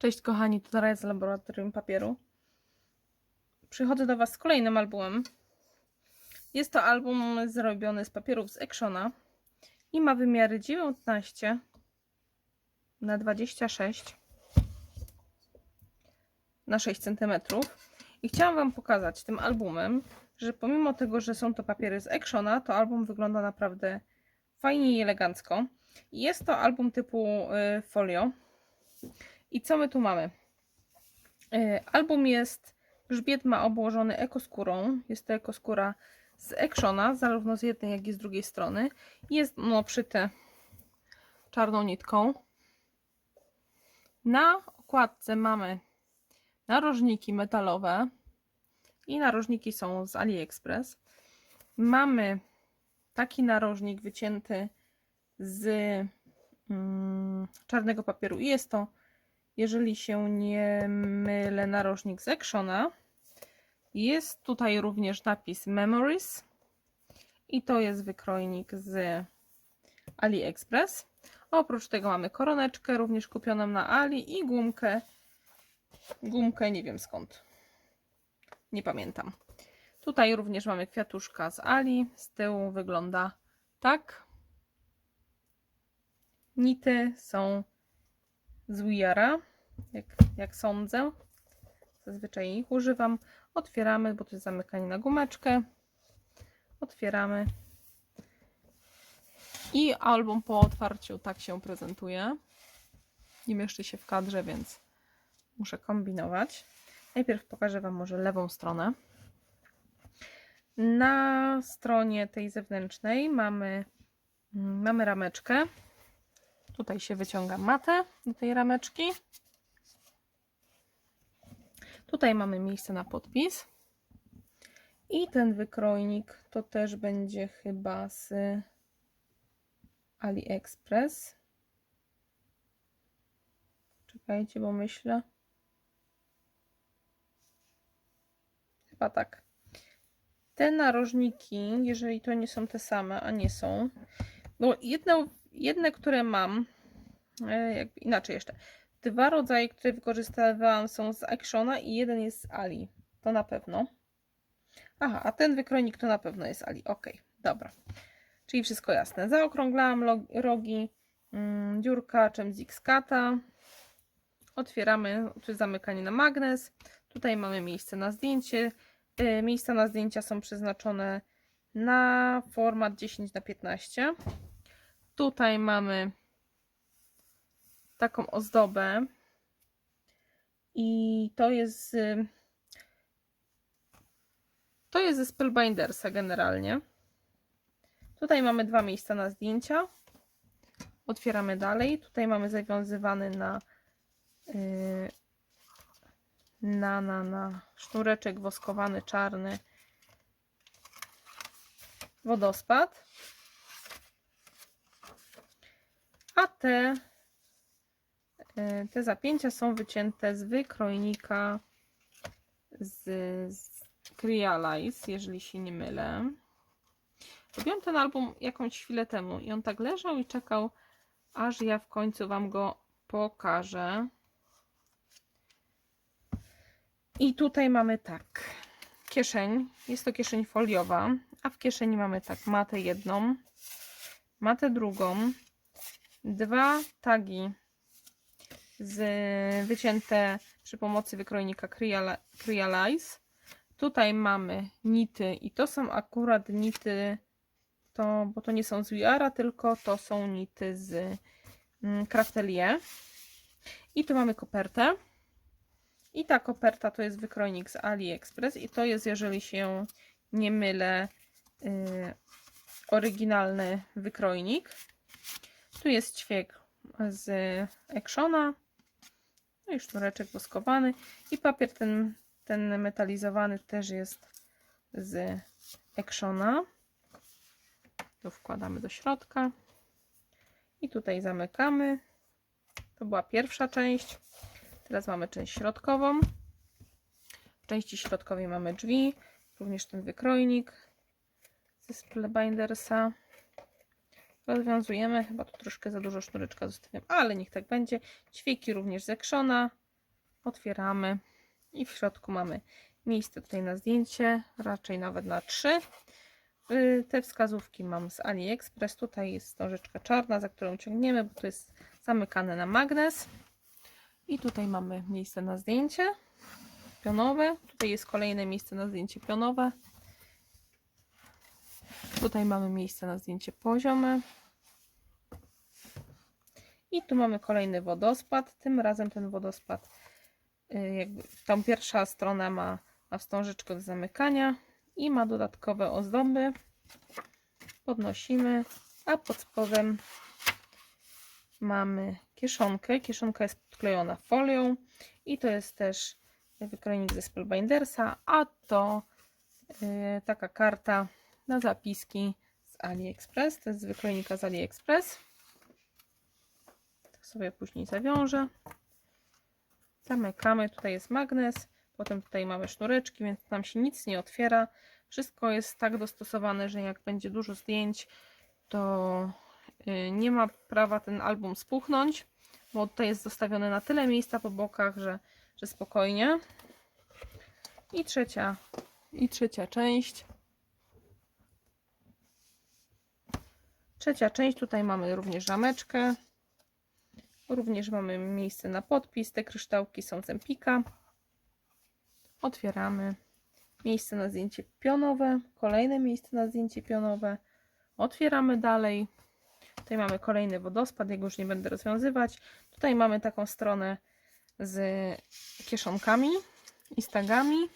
Cześć kochani, tu Dara z Laboratorium Papieru. Przychodzę do Was z kolejnym albumem. Jest to album zrobiony z papierów z Actiona i ma wymiary 19 na 26 na 6 cm. I chciałam Wam pokazać tym albumem, że pomimo tego, że są to papiery z Actiona, to album wygląda naprawdę fajnie i elegancko. Jest to album typu y, folio. I co my tu mamy? Y, Album jest, grzbiet ma obłożony ekoskórą. Jest to ekoskóra z Actiona, zarówno z jednej, jak i z drugiej strony. Jest no, obszyte czarną nitką. Na okładce mamy narożniki metalowe i narożniki są z AliExpress. Mamy taki narożnik wycięty z mm, czarnego papieru i jest to jeżeli się nie mylę, narożnik z. Jest tutaj również napis Memories i to jest wykrojnik z AliExpress. Oprócz tego mamy koroneczkę, również kupioną na Ali i gumkę. Gumkę nie wiem skąd. Nie pamiętam. Tutaj również mamy kwiatuszka z Ali. Z tyłu wygląda tak. Nity są z Wiara, jak, jak sądzę. Zazwyczaj ich używam. Otwieramy, bo to jest zamykanie na gumeczkę. Otwieramy. I album po otwarciu tak się prezentuje. Nie mieszczy się w kadrze, więc muszę kombinować. Najpierw pokażę Wam może lewą stronę. Na stronie tej zewnętrznej mamy, mamy rameczkę. Tutaj się wyciąga matę do tej rameczki. Tutaj mamy miejsce na podpis. I ten wykrojnik to też będzie chyba z AliExpress. Czekajcie, bo myślę. Chyba tak. Te narożniki, jeżeli to nie są te same, a nie są, bo jedne, jedne które mam, e, jakby inaczej jeszcze, dwa rodzaje, które wykorzystywałam są z Actiona i jeden jest z Ali. To na pewno. Aha, a ten wykrojnik to na pewno jest Ali. Ok, dobra. Czyli wszystko jasne. Zaokrąglałam rogi, mm, dziurka czym z X-Kata. Otwieramy, jest zamykanie na magnes. Tutaj mamy miejsce na zdjęcie. Yy, miejsca na zdjęcia są przeznaczone na format 10 na 15 Tutaj mamy taką ozdobę i to jest z, to jest ze Spellbindersa generalnie. Tutaj mamy dwa miejsca na zdjęcia. Otwieramy dalej. Tutaj mamy zawiązywany na yy, na, na, na sznureczek woskowany czarny wodospad. A te, te zapięcia są wycięte z wykrojnika z, z Crealize, jeżeli się nie mylę. Robiłam ten album jakąś chwilę temu i on tak leżał i czekał, aż ja w końcu Wam go pokażę. I tutaj mamy tak, kieszeń, jest to kieszeń foliowa, a w kieszeni mamy tak matę jedną, matę drugą, dwa tagi z, wycięte przy pomocy wykrojnika Crealize. Tutaj mamy nity i to są akurat nity, to, bo to nie są z Wiara, tylko to są nity z mm, Craftelier. I tu mamy kopertę. I ta koperta to jest wykrojnik z AliExpress i to jest, jeżeli się nie mylę, yy, oryginalny wykrojnik. Tu jest ćwiek z Actiona, no i sznureczek woskowany i papier ten, ten metalizowany też jest z Actiona. Tu wkładamy do środka i tutaj zamykamy. To była pierwsza część. Teraz mamy część środkową. W części środkowej mamy drzwi, również ten wykrojnik ze Spellbindersa. Rozwiązujemy, chyba tu troszkę za dużo sznureczka zostawiam, ale niech tak będzie. Ćwieki również z Actiona. Otwieramy i w środku mamy miejsce tutaj na zdjęcie, raczej nawet na trzy. Y, Te wskazówki mam z AliExpress. Tutaj jest nożyczka czarna, za którą ciągniemy, bo to jest zamykane na magnes. I tutaj mamy miejsce na zdjęcie pionowe. Tutaj jest kolejne miejsce na zdjęcie pionowe. Tutaj mamy miejsce na zdjęcie poziome. I tu mamy kolejny wodospad. Tym razem ten wodospad, y, jakby tam pierwsza strona ma, ma wstążeczkę do zamykania i ma dodatkowe ozdoby. Podnosimy, a pod spodem mamy kieszonkę. Kieszonka jest podklejona folią i to jest też wykrojnik ze Spellbindersa, a to y, taka karta na zapiski z AliExpress. To jest z wykrojnika z AliExpress. Tak sobie później zawiążę. Zamykamy. Tutaj jest magnes. Potem tutaj mamy sznureczki, więc nam się nic nie otwiera. Wszystko jest tak dostosowane, że jak będzie dużo zdjęć, to y, nie ma prawa ten album spuchnąć, bo tutaj jest zostawione na tyle miejsca po bokach, że, że spokojnie. I trzecia, i trzecia część. Trzecia część, tutaj mamy również rameczkę. Również mamy miejsce na podpis. Te kryształki są z Empika. Otwieramy. Miejsce na zdjęcie pionowe. Kolejne miejsce na zdjęcie pionowe. Otwieramy dalej. Tutaj mamy kolejny wodospad, jego już nie będę rozwiązywać. Tutaj mamy taką stronę z kieszonkami i z tagami.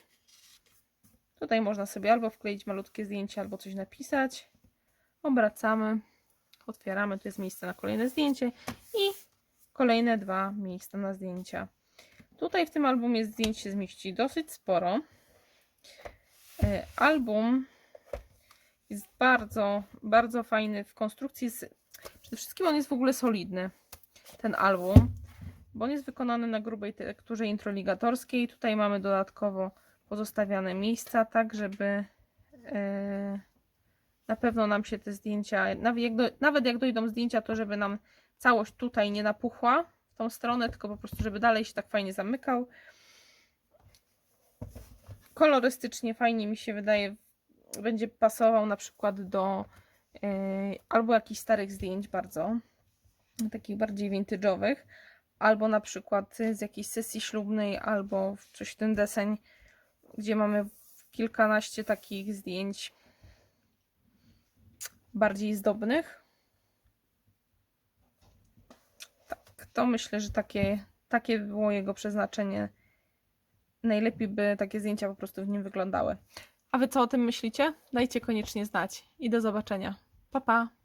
Tutaj można sobie albo wkleić malutkie zdjęcie, albo coś napisać. Obracamy, otwieramy, tu jest miejsce na kolejne zdjęcie i kolejne dwa miejsca na zdjęcia. Tutaj w tym albumie zdjęć się zmieści dosyć sporo. E, Album jest bardzo, bardzo fajny w konstrukcji. Przede wszystkim on jest w ogóle solidny, ten album, bo on jest wykonany na grubej tekturze introligatorskiej. Tutaj mamy dodatkowo pozostawiane miejsca, tak żeby e, na pewno nam się te zdjęcia, nawet jak, do, nawet jak dojdą zdjęcia, to żeby nam całość tutaj nie napuchła w tą stronę, tylko po prostu, żeby dalej się tak fajnie zamykał. Kolorystycznie fajnie mi się wydaje, będzie pasował na przykład do e, albo jakichś starych zdjęć bardzo, takich bardziej vintage'owych, albo na przykład z jakiejś sesji ślubnej, albo coś w ten deseń, gdzie mamy kilkanaście takich zdjęć bardziej zdobnych. Tak, to myślę, że takie, takie było jego przeznaczenie. Najlepiej by takie zdjęcia po prostu w nim wyglądały. A wy co o tym myślicie? Dajcie koniecznie znać i do zobaczenia. Pa pa!